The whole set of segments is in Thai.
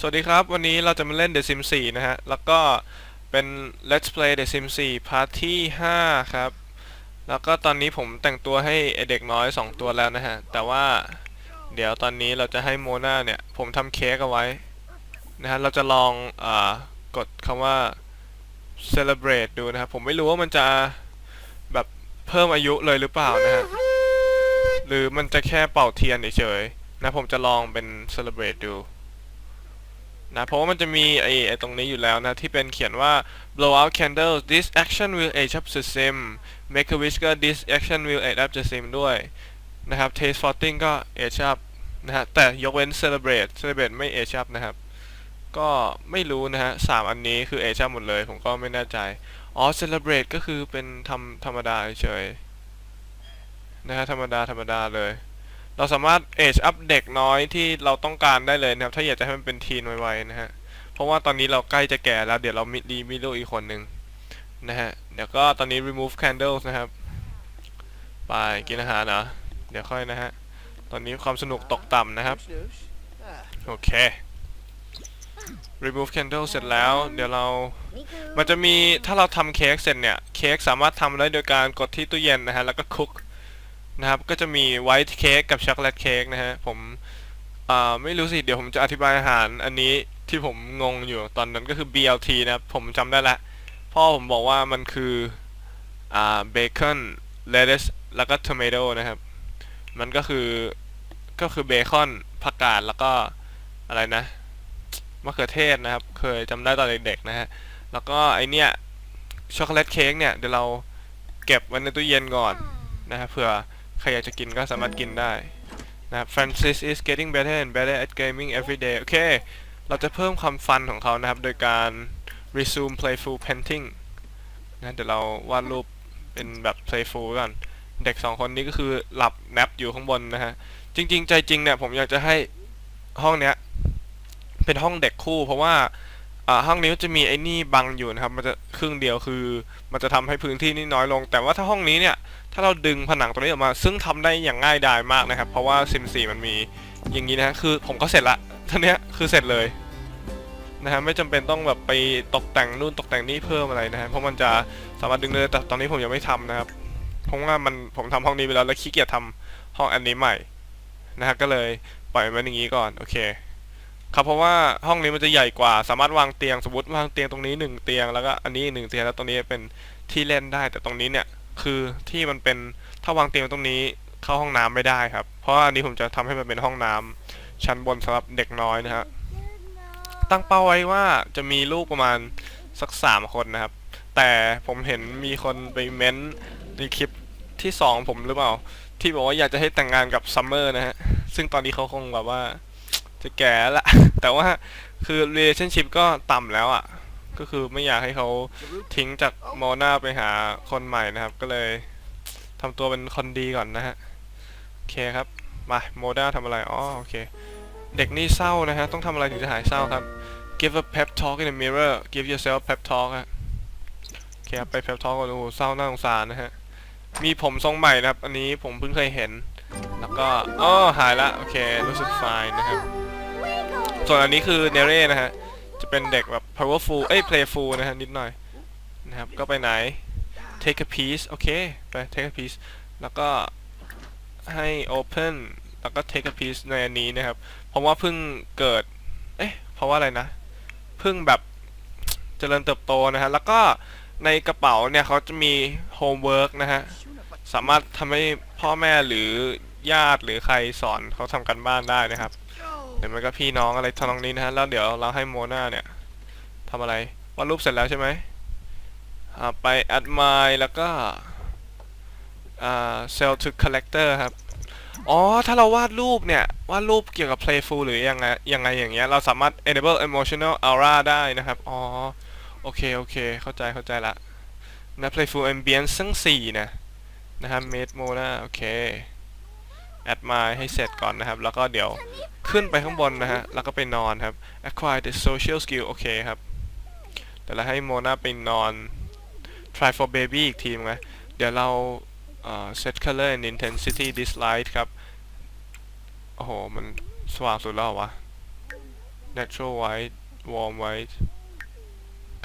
สวัสดีครับ วันนี้เราจะมาเล่น The Sims 4 นะฮะ แล้วก็เป็น Let's Play The Sims 4พาร์ทที่ 5 ครับ แล้วก็ตอนนี้ผมแต่งตัวให้เด็กน้อย 2 ตัวแล้วนะฮะ แต่ว่าเดี๋ยวตอนนี้เราจะให้โมนาเนี่ย ผมทำเค้กเอาไว้ นะฮะ เราจะลองอากดคำว่า celebrate ดูนะครับ ผมไม่รู้ว่ามันจะแบบเพิ่มอายุเลยหรือเปล่านะฮะ หรือมันจะแค่เป่าเทียนเฉยๆนะ ผมจะลองเป็น celebrate ดู นะเพราะว่ามันจะมีไอ้ไอ้ตรงนี้อยู่แล้วนะที่เป็นเขียนว่า blow out candles this action will age up the sim make a wish ก็ this action will age up the sim ด้วยนะครับ taste farting ก็ age up นะฮะแต่ยกเว้น celebrate celebrate ไม่ age up นะครับ ก็ไม่รู้นะฮะสามอันนี้คือ age up หมดเลย ผมก็ไม่แน่ใจ อ๋อ celebrate ก็คือเป็นทำธรรมดาเฉยนะฮะธรรมดาธรรมดาเลย เราสามารถ age up เด็กน้อยที่เราต้องการได้เลยนะครับ ถ้าอยากจะให้มันเป็นทีนไวๆนะฮะ เพราะว่าตอนนี้เราใกล้จะแก่แล้ว เดี๋ยวเรามีดีมีลูกอีกคนหนึ่งนะฮะ เดี๋ยวก็ตอนนี้ remove candles นะครับ ไปกินอาหารเหรอ เดี๋ยวค่อยนะฮะ ตอนนี้ความสนุกตกต่ำนะครับ โอเค remove candle เสร็จแล้ว เดี๋ยวเรา มันจะมีถ้าเราทำเค้กเสร็จเนี่ย เค้กสามารถทำได้โดยการกดที่ตู้เย็นนะฮะ แล้วก็คุก นะครับ ก็จะมีไวท์เค้กกับช็อกโกแลตเค้กนะฮะ ผมอ่าไม่รู้สิ เดี๋ยวผมจะอธิบายอาหารอันนี้ที่ผมงงอยู่ตอนนั้นก็คือ BLT นะครับ ผมจำได้ละ พ่อผมบอกว่ามันคืออ่าเบคอนเลเ c e แล้วก็ทอ m โ t o นะครับ มันก็คือก็คือเบคอนผักกาดแล้วก็อะไรนะมะเขือเทศนะครับ เคยจำได้ตอนเด็กๆนะฮะ แล้วก็ไอเนี้ยช็อกโกแลตเค้กเนี่ยเดี๋ยวเราเก็บไว้ในตู้เย็นก่อนนะครับเผื่อ ครอยากจะกินก็สามารถกินได้นะครับ Francis is getting better and better at gaming every day โอเค เราจะเพิ่มความฟันของเขานะครับ โดยการ resume playful painting นะเดี๋ยวเราวาดรูปเป็นแบบ playful ก่อนเด็กสองคนนี้ก็คือหลับแนปอยู่ข้างบนนะฮะ จริง ๆ ใจจริงเนี่ยผมอยากจะให้ห้องเนี้ย เป็นห้องเด็กคู่เพราะว่า ห้องนี้จะมีไอ้นี่บังอยู่นะครับ มันจะครึ่งเดียวคือ มันจะทำให้พื้นที่นี่น้อยลง แต่ว่าถ้าห้องนี้เนี่ย ถ้าเราดึงผนังตรงนี้ออกมา ซึ่งทำได้อย่างง่ายดายมากนะครับ เพราะว่าซิม4มันมีอย่างนี้นะคือผมก็เสร็จละท่านี้ยคือเสร็จเลยนะฮะไม่จำเป็นต้องแบบไปตกแต่งนู่นตกแต่งนี่เพิ่มอะไรนะฮะเพราะมันจะสามารถดึงเลยแต่ตอนนี้ผมยังไม่ทำนะครับเพราะว่ามันผมทำห้องนี้ไปแล้วแล้วขี้เกียจทำห้องอันนี้ใหม่นะฮะก็เลยปล่อยมันอย่างนี้ก่อนโอเค ครับเพราะว่าห้องนี้มันจะใหญ่กว่า สามารถวางเตียงสมมติวางเตียงตรงนี้หนึ่งเตียงแล้วก็อันนี้หนึ่งเตียงแล้วตรงนี้เป็นที่เล่นได้ แต่ตรงนี้เนี่ยคือที่มันเป็นถ้าวางเตียงตรงนี้เข้าห้องน้ำไม่ได้ครับ เพราะว่าอันนี้ผมจะทำให้มันเป็นห้องน้ำชั้นบนสำหรับเด็กน้อยนะฮะตั้งเป้าไว้ว่าจะมีลูกประมาณสักสามคนนะครับ แต่ผมเห็นมีคนไปเม้นต์ในคลิปที่สองผมหรือเปล่า ที่บอกว่าอยากจะให้แต่งงานกับซัมเมอร์นะฮะซึ่งตอนนี้เขาคงแบบว่า จะแก่ละ แต่ว่าคือ relationship ก็ต่ำแล้วอะ ก็คือไม่อยากให้เขาทิ้งจากโมนาไปหาคนใหม่นะครับ ก็เลยทำตัวเป็นคนดีก่อนนะฮะ โอเคครับ มาโมนาทำอะไร อ๋อ โอเค เด็กนี่เศร้านะฮะ ต้องทำอะไรถึงจะหายเศร้าครับ give a pep talk in the mirror give yourself pep talk ฮะโอเคครับไป pep talk กันโอ้โหเศร้าน่าสงสารนะฮะ มีผมทรงใหม่นะครับ อันนี้ผมเพิ่งเคยเห็น แล้วก็อ๋อหายละ โอเค รู้สึก fine นะครับ ส่วนอันนี้คือเนเร่นะฮะ จะเป็นเด็กแบบ powerful เอ้ย playful นะฮะนิดหน่อยนะครับ ก็ไปไหน take a piece โอเค ไป take a piece แล้วก็ให้ open แล้วก็ take a piece ในอันนี้นะครับ เพราะว่าเพิ่งเกิด เอ๊ะ เพราะว่าอะไรนะ เพิ่งแบบเจริญเติบโตนะฮะ แล้วก็ในกระเป๋าเนี่ยเขาจะมี homework นะฮะ สามารถทำให้พ่อแม่หรือญาติหรือใครสอนเขาทำกันบ้านได้นะครับ ดี๋ยวมันก็พี่น้องอะไรทำนองนี้นะฮะแล้วเดี๋ยวเราให้โมนาเนี่ยทำอะไรวาดรูปเสร็จแล้วใช่ไหมไป admire แล้วก็อ่า sell to collector ครับ อ๋อ ถ้าเราวาดรูปเนี่ย วาดรูปเกี่ยวกับ playful หรือยังไงยังไงอย่างเงี้ย เราสามารถ enable emotional aura ได้นะครับ อ๋อ โอเค โอเค เข้าใจเข้าใจละนะ playful ambience ซึ่ง4นะ นะครับ made mona โอเค admire ให้เสร็จก่อนนะครับ แล้วก็เดี๋ยวขึ้นไปข้างบนนะฮะ แล้วก็ไปนอนครับ acquire the social skill โอเคครับเดี๋ยวเราให้โมนาไปนอน try for baby อีกทีมนะเดี๋ยวเราเอ่อ set color and intensity this light ครับ โอ้โห มันสว่างสุดแล้วเหรอวะ natural white warm white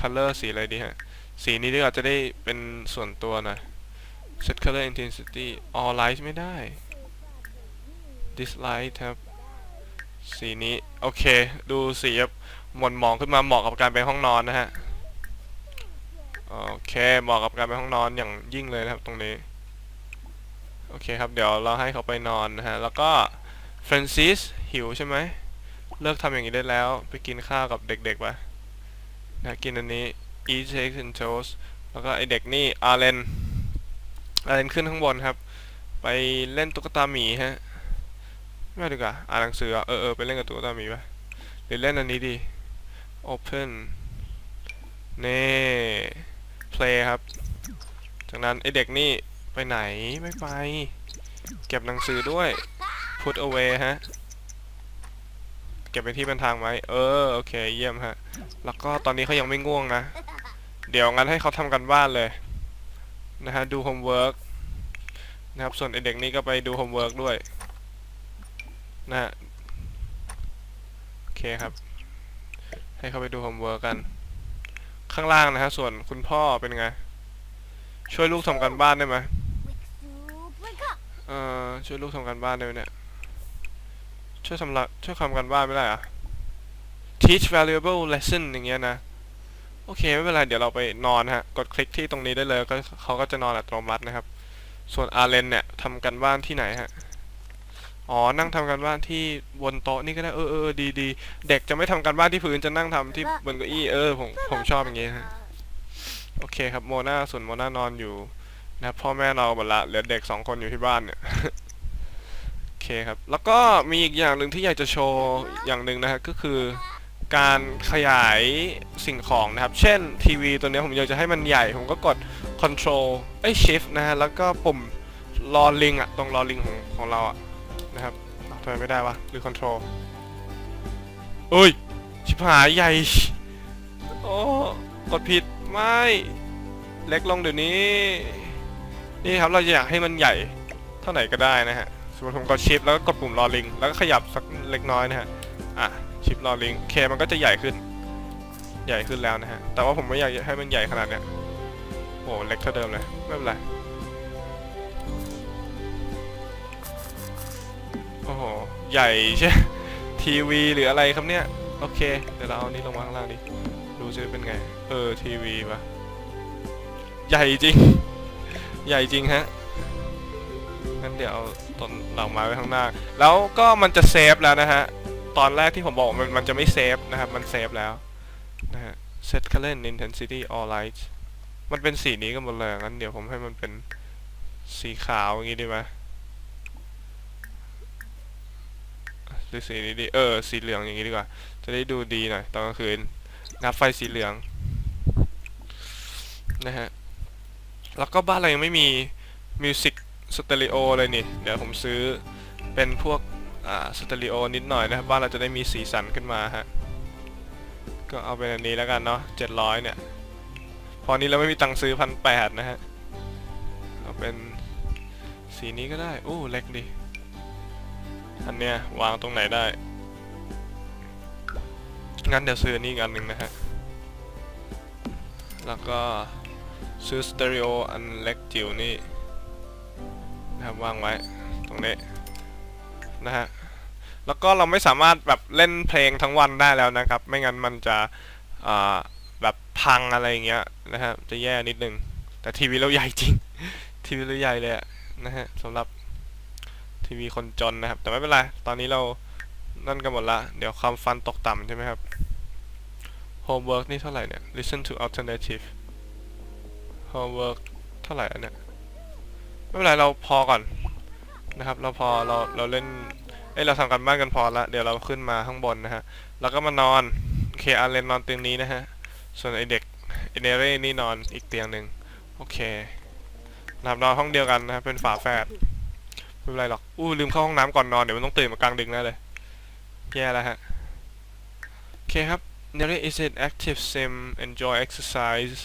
color สีอะไรดีฮะ สีนี้ดีกว่าจะได้เป็นส่วนตัวน่อย set color intensity all light ไม่ได้ this light ครับ สีนี้ โอเค ดูสีแบบหม่นหมองขึ้นมาเหมาะกับการเป็นห้องนอนนะฮะ โอเค เหมาะกับการเป็นห้องนอนอย่างยิ่งเลยนะครับตรงนี้ โอเคครับ เดี๋ยวเราให้เขาไปนอนนะฮะ แล้วก็ฟรานซิสหิวใช่ไหม เลิกทำอย่างนี้ได้แล้ว ไปกินข้าวกับเด็กๆไปนะกินอันนี้ eat eggs and toast แล้วก็ไอเด็กนี่อาเลนอาเลนขึ้นข้างบนครับ ไปเล่นตุ๊กตาหมีฮะ ไม่ดีกว่าอ่านหนังสือเออเออไปเล่นกับตุ๊กตาหมีปะหรือเล่นอันนี้ดี open นี่ play ครับ จากนั้นไอเด็กนี่ไปไหนไม่ไป เก็บหนังสือด้วย put away ฮะ เก็บไปที่เป็นทางไหมเออ โอเค เยี่ยมฮะ แล้วก็ตอนนี้เขายังไม่ง่วงนะ เดี๋ยวงั้นให้เขาทำกันบ้านเลย นะฮะ ดูโฮมเวิร์กนะครับ ส่วนไอเด็กนี่ก็ไปดูโฮมเวิร์กด้วย นะฮะโอเคครับ ให้เข้าไปดูโฮมเวิร์กกัน ข้างล่างนะฮะส่วนคุณพ่อเป็นไง ช่วยลูกทำกันบ้านได้ไหมเอ่อช่วยลูกทำการบ้านได้ไหมเนี่ยช่วยทำละช่วยทำการบ้านไม่ได้อะ teach valuable lesson อย่างเงี้ยนะ โอเค ไม่เป็นไร เดี๋ยวเราไปนอนฮะ กดคลิกที่ตรงนี้ได้เลยก็เขาก็จะนอนอัตโนมัตินะครับ ส่วนอาเลนเนี่ยทำกันบ้านที่ไหนฮะ อ๋อ นั่งทำกันบ้านที่บนโต๊ะนี่ก็ได้ เออเออดีดีเด็กจะไม่ทำกันบ้านที่พื้นจะนั่งทำที่บนเก้าอี้ เออ ผม ผมชอบอย่างงี้ฮะ โอเคครับ โมนาส่วนโมนานอนอยู่นะครับพ่อแม่เราหมดละเหลือเด็กสองคนอยู่ที่บ้านเนี่ย โอเคครับ แล้วก็มีอีกอย่างหนึ่งที่อยากจะโชว์อย่างหนึ่งนะฮะ ก็คือการขยายสิ่งของนะครับ เช่นทีวีตัวเนี้ยผมอยากจะให้มันใหญ่ ผมก็กด control เอ้ย shift นะฮะ แล้วก็ปุ่มรอลิงอะตรงรอลิงของของเราอะ นะครับอ้าวทำไมไม่ได้วะหรือ control เอ้ย ชิบหายใหญ่ โอ้ กดผิด ไม่ เล็กลงเดี๋ยวนี้ นี่ครับเราจะอยากให้มันใหญ่ เท่าไหร่ก็ได้นะฮะ สมมติผมกดชิปแล้วก็กดปุ่มรอลิง แล้วก็ขยับสักเล็กน้อยนะฮะ อะ ชิปรอลิงเคมันก็จะใหญ่ขึ้น ใหญ่ขึ้นแล้วนะฮะ แต่ว่าผมไม่อยากให้มันใหญ่ขนาดเนี้ยโอ้เล็กเท่าเดิมเลย ไม่เป็นไร ใหญ่ใช่ทีวีหรืออะไรครับเนี่ย โอเค เดี๋ยวเราเอานี้ลงมาข้างล่างดิดูจะเป็นไง เออทีวีปะใหญ่จริง ใหญ่จริงฮะงั้นเดี๋ยวเอาต้นดอกไม้ไว้ข้างหน้า แล้วก็มันจะเซฟแล้วนะฮะ ตอนแรกที่ผมบอกมันมันจะไม่เซฟนะครับ มันเซฟแล้วนะฮะ set color and intensity all light มันเป็นสีนี้กันหมดเลยงั้นเดี๋ยวผมให้มันเป็นสีขาวอย่างงี้ดีไหม หรือสีนี้ดีเออสีเหลืองอย่างงี้ดีกว่า จะได้ดูดีหน่อยตอนกลางคืนงับไฟสีเหลืองนะฮะแล้วก็บ้านเรายังไม่มีมิวสิกสเตอริโอเลยนี่ เดี๋ยวผมซื้อเป็นพวกอ่าสเตอริโอนิดหน่อยนะครับบ้านเราจะได้มีสีสันขึ้นมาฮะก็เอาเป็นอันนี้แล้วกันเนาะเจ็ดร้อยเนี่ย พอนี้เราไม่มีตังค์ซื้อพันแปดนะฮะ เอาเป็นสีนี้ก็ได้โอ้เล็กดี อันเนี้ยวางตรงไหนได้ งั้นเดี๋ยวซื้ออนนี้อีกอันหนึ่งนะฮะ แล้วก็ซื้อสเตอริโออันเล็กจิ๋วนี่นะครับวางไว้ตรงนี้นะฮะ แล้วก็เราไม่สามารถแบบเล่นเพลงทั้งวันได้แล้วนะครับ ไม่งั้นมันจะแบบพังอะไรอย่างเงี้ยนะฮะ จะแย่นิดนึง แต่ทีวีเราใหญ่จริง ทีวีเราใหญ่เลยนะฮะสำหรับ ทีวีคนจนนะครับ แต่ไม่เป็นไรตอนนี้เรานั่นกันหมดละเดี๋ยวความฟันตกต่ำใช่ไหมครับ homework นี่เท่าไหร่เนี่ย listen to alternative homework เท่าไหร่อันเนี่ยไม่เป็นไรเราพอก่อนนะครับ เราพอเราเราเล่นเอ้เราทำกันบ้านกันพอละเดี๋ยวเราขึ้นมาข้างบนนะฮะแล้วก็มานอนเคอาร์เลนนอนเตียงนี้นะฮะส่วนไอเด็กไอเนเร่นี่นอนอีกเตียงหนึ่งโอเคนะครับนอนห้องเดียวกันนะครับเป็นฝาแฝด ไม่เป็นไรหรอก อู้ลืมเข้าห้องน้ำก่อนนอน เดี๋ยวมันต้องตื่นมากลางดึกแน่เลย แย่แล้วฮะ โอเคครับ n e r is an active sim enjoy exercise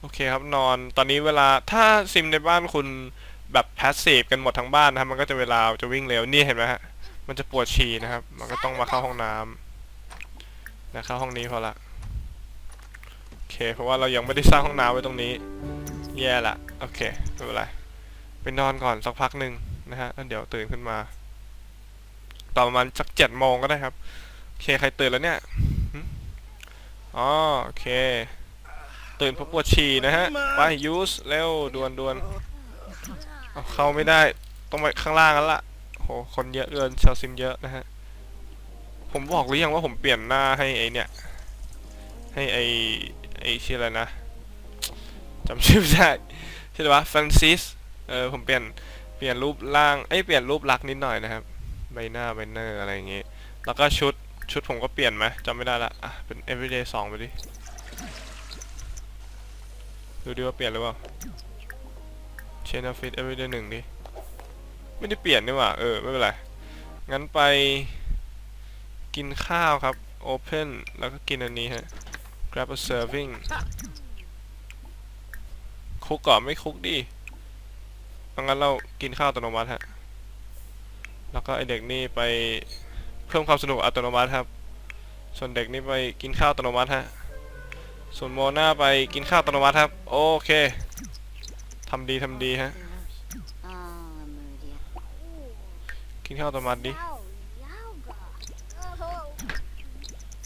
โอเคครับนอน ตอนนี้เวลาถ้าซิมในบ้านคุณแบบแพสซีฟกันหมดทั้งบ้านนะครับ มันก็จะเวลาจะวิ่งเร็ว นี่เห็นไหมฮะ มันจะปวดฉี่นะครับ มันก็ต้องมาเข้าห้องน้นะเข้าห้องนี้พอละ โอเค เพราะว่าเรายังไม่ได้สร้างห้องน้ำไว้ตรงนี้ แย่ละ โอเคไม่เป็นไรไปนอนก่อนสักพักหนึ่ง นะฮะแล้วเดี๋ยวตื่นขึ้นมาตอนประมาณสักเจ็ดโมงก็ได้ครับโอเคใครตื่นแล้วเนี่ยอ๋อโอเค ตื่นเพราะปวดฉี่นะฮะไปยูสเร็วด่วนด่วนเอาเข้าไม่ได้ต้องไปข้างล่างกันละโหคนเยอะเกินชาวซิมเยอะนะฮะผมบอกหรือยังว่าผมเปลี่ยนหน้าให้ไอเนี่ย ให้ไอไอชื่ออะไรนะจำชื่อไม่ได้ชื่ออะไรวะฟรานซิสเออผมเปลี่ยน ปลี่ยนรูปร่างเอ้ยเปลี่ยนรูปลักษณ์นิดหน่อยนะครับ ใบหน้าใบเนอร์อะไรอย่างงี้ แล้วก็ชุดชุดผมก็เปลี่ยนไหมจำไม่ได้ละอะเป็น everyday สองไปดิ ดูดิว่าเปลี่ยนหรือเปล่า chain of fit everyday หนึ่งดิ ไม่ได้เปลี่ยนนี่หว่า เออ ไม่เป็นไร งั้นไปกินข้าวครับ open แล้วก็กินอันนี้ฮะ grab a serving คุกก่อนไม่คุกดิ งั้นเรากินข้าวอัตโนมัติฮะ แล้วก็ไอเด็กนี่ไปเพิ่มความสนุกอัตโนมัติครับ ส่วนเด็กนี่ไปกินข้าวอัตโนมัติฮะ ส่วนโมนาไปกินข้าวอัตโนมัติครับ โอเคทำดีทำดีฮะ กินข้าวอัตโนมัติดิ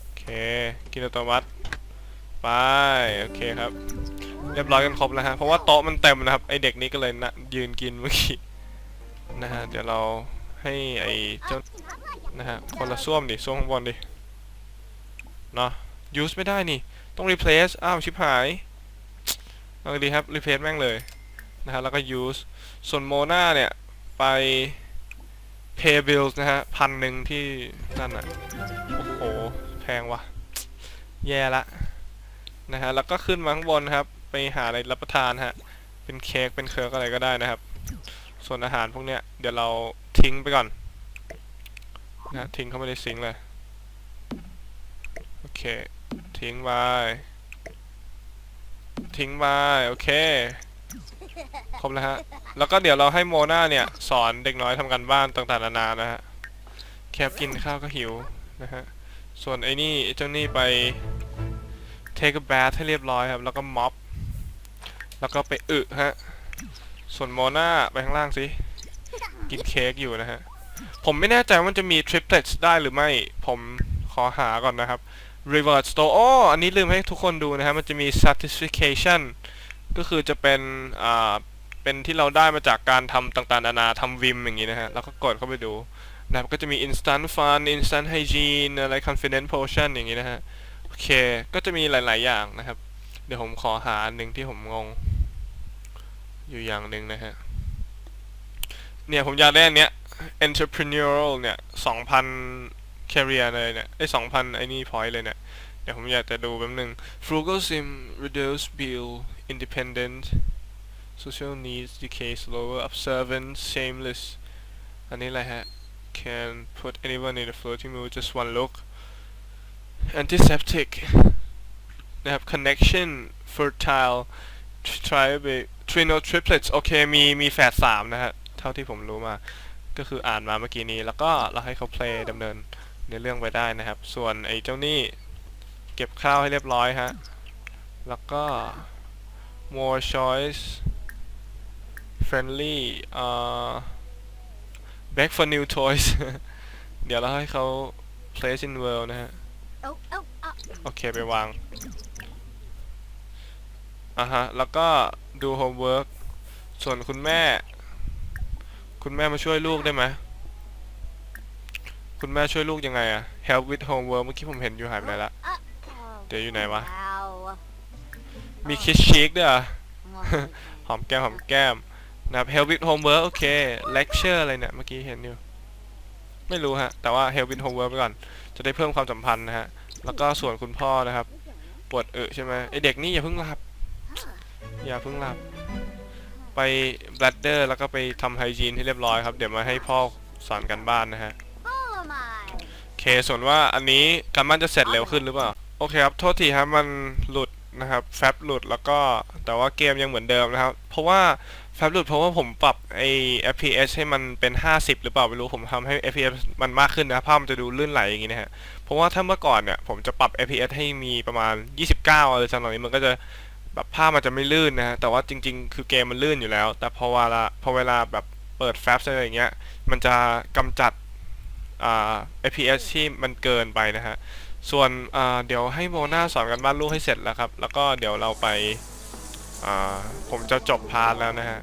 โอเค กินอัตโนมัติ ไป โอเคครับ เรียบร้อยกันครบแล้วฮะเพราะว่าโต๊ะมันเต็มนะครับไอเด็กนี้ก็เลยนะยืนกินเมื่อกี้นะฮะเดี๋ยวเราให้ไอเจ้านะฮะคนละส้วมดิส้วมข้างบนดิเนาะ use ไม่ได้นี่ ต้อง replace อ้าวชิบหายเอาดีครับ replace แม่งเลยนะฮะแล้วก็ use ส่วนโมนาเนี่ย ไป pay bills นะฮะพันหนึ่งที่นั่นอะโอ้โห แพงว่ะ แย่ละนะฮะแล้วก็ขึ้นมาข้างบนครับ ไปหาอะไรรับประทานฮะ เป็นเค้กเป็นเคิร์กอะไรก็ได้นะครับ ส่วนอาหารพวกเนี้ยเดี๋ยวเราทิ้งไปก่อนนะทิ้งเข้าไปในซิงเลย โอเค ทิ้งไว้ทิ้งไว้โอเค ครบแล้วฮะ แล้วก็เดี๋ยวเราให้โมนาเนี่ย สอนเด็กน้อยทำกันบ้านต่างๆนานานะฮะ แค่กินข้าวก็หิวนะฮะ ส่วนไอ้นี่เจ้านี่ไป take a bath ให้เรียบร้อยครับ แล้วก็ม็อบ แล้วก็ไปอึฮะ ส่วนโมนาไปข้างล่างสิ กินเค้กอยู่นะฮะ ผมไม่แน่ใจว่าจะมี triplets ได้หรือไม่ ผมขอหาก่อนนะครับ reward store อ๋ออันนี้ลืมให้ทุกคนดูนะฮะ มันจะมี satisfaction ก็คือจะเป็น อ่า เป็นที่เราได้มาจากการทำต่างๆนานาทำวิมอย่างนี้นะฮะ แล้วก็กดเข้าไปดูนะครับก็จะมี instant fun instant hygiene อะไร confident potion อย่างนี้นะฮะ โอเค ก็จะมีหลาย ๆ อย่างนะครับ เดี๋ยวผมขอหาอันหนึ่งที่ผมงง อยู่อย่างหนึ่งนะฮะ เนี่ยผมอยากได้อันเนี้ย entrepreneurial เนี่ยสองพัน career เลยเนี่ยไอ้สองพันไอ้นี่ point เลยเนี่ยเดี๋ยวผมอยากจะดูแป๊บนึง frugal sim reduce bill independent social needs decay slower observant shameless อันนี้อะไรฮะ can put anyone in a floating mood just one look antiseptic นะครับ connection fertile try trino triplets โอเค มี มีแฝดสามนะฮะ เท่าที่ผมรู้มา ก็คืออ่านมาเมื่อกี้นี้ แล้วก็เราให้เขา play ดำเนินในเรื่องไปได้นะครับ ส่วนไอ้เจ้านี่ เก็บข้าวให้เรียบร้อยฮะ แล้วก็ more choice friendly อ่า back for new toys เดี๋ยวเราให้เขา place in world นะฮะ Oh, oh, uh, โอเค ไปวาง อะฮะ แล้วก็ดูโฮมเวิร์กส่วนคุณแม่ คุณแม่มาช่วยลูกได้ไหมคุณแม่ช่วยลูกยังไงอะ help with homework เมื่อกี้ผมเห็นอยู่หายไปไหนละ เดี๋ยวอยู่ไหนวะ มี kiss cheek ด้วยหอ Well, หอมแก้มหอมแก้มนะครับ help with homework โอเค lecture อะไรเนี่ย เมื่อกี้เห็นอยู่ ไม่รู้ฮะ แต่ว่า help with homework ไปก่อน จะได้เพิ่มความสัมพันธ์นะฮะ แล้วก็ส่วนคุณพ่อนะครับ ปวดเออใช่ไหมไอเด็กนี่อย่าเพิ่งหลับ อย่าเพิ่งหลับ ไป bladder แล้วก็ไปทำไฮจีนให้เรียบร้อยครับ เดี๋ยวมาให้พ่อสอนกันบ้านนะฮะโอเคส่วนว่าอันนี้การบ้านจะเสร็จเร็วขึ้นหรือเปล่า โอเคครับ โทษทีครับมันหลุดนะครับแฟบหลุดแล้วก็แต่ว่าเกมยังเหมือนเดิมนะครับ เพราะว่าแฟบหลุดเพราะว่าผมปรับไอ้ FPS ให้มันเป็น 50 หรือเปล่าไม่รู้ผมทำให้ FPS มันมากขึ้นนะภาพมันจะดูลื่นไหลอย่างงี้นะฮะเพราะว่าถ้าเมื่อก่อนเนี่ยผมจะปรับ FPS ให้มีประมาณ 29 อะไรสักหน่อยนี้มันก็จะ แบบภาพมันจะไม่ลื่นนะฮะแต่ว่าจริง ๆ คือเกมมันลื่นอยู่แล้ว แต่พอเวลาพอเวลาแบบเปิดแฟลชอะไรอย่างเงี้ยมันจะกำจัดอ่า FPS ที่มันเกินไปนะฮะส่วนอ่าเดี๋ยวให้โมนาสอนกันบ้านลูกให้เสร็จแล้วครับ แล้วก็เดี๋ยวเราไปอ่าผมจะจบพาร์ทแล้วนะฮะ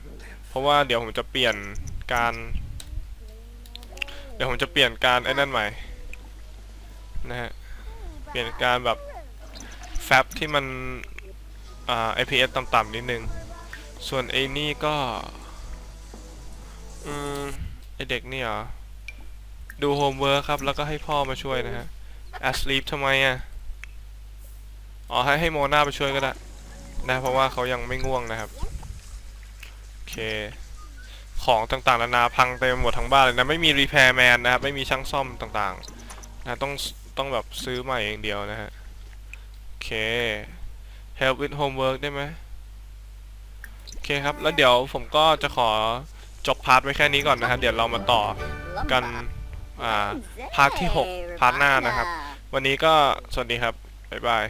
เพราะว่าเดี๋ยวผมจะเปลี่ยนการ เดี๋ยวผมจะเปลี่ยนการไอ้นั่นใหม่นะฮะ เปลี่ยนการแบบแฟบที่มัน อ่า IPS ต่ำๆนิดนึง ส่วนไอ้นี่ก็ อืม ไอเด็กนี่เหรอ ดูโฮมเวิร์คครับ แล้วก็ให้พ่อมาช่วยนะฮะแอสลีฟทำไมอะ อ๋อ ให้ให้โมนาไปช่วยก็ได้ นะเพราะว่าเขายังไม่ง่วงนะครับ โอเค ของต่างๆนานาพังเต็มหมดทั้งบ้านเลยนะ ไม่มีรีแพร์แมนนะครับ ไม่มีช่างซ่อมต่างๆ นะต้องต้องแบบซื้อใหม่เองเดียวนะฮะ โอเค help with homework ได้ไหมโอเคครับ แล้วเดี๋ยวผมก็จะขอจบพาร์ทไว้แค่นี้ก่อนนะครับ เดี๋ยวเรามาต่อกัน อ่า พาร์ทที่หกพาร์ทหน้านะครับ วันนี้ก็สวัสดีครับ บ๊ายบาย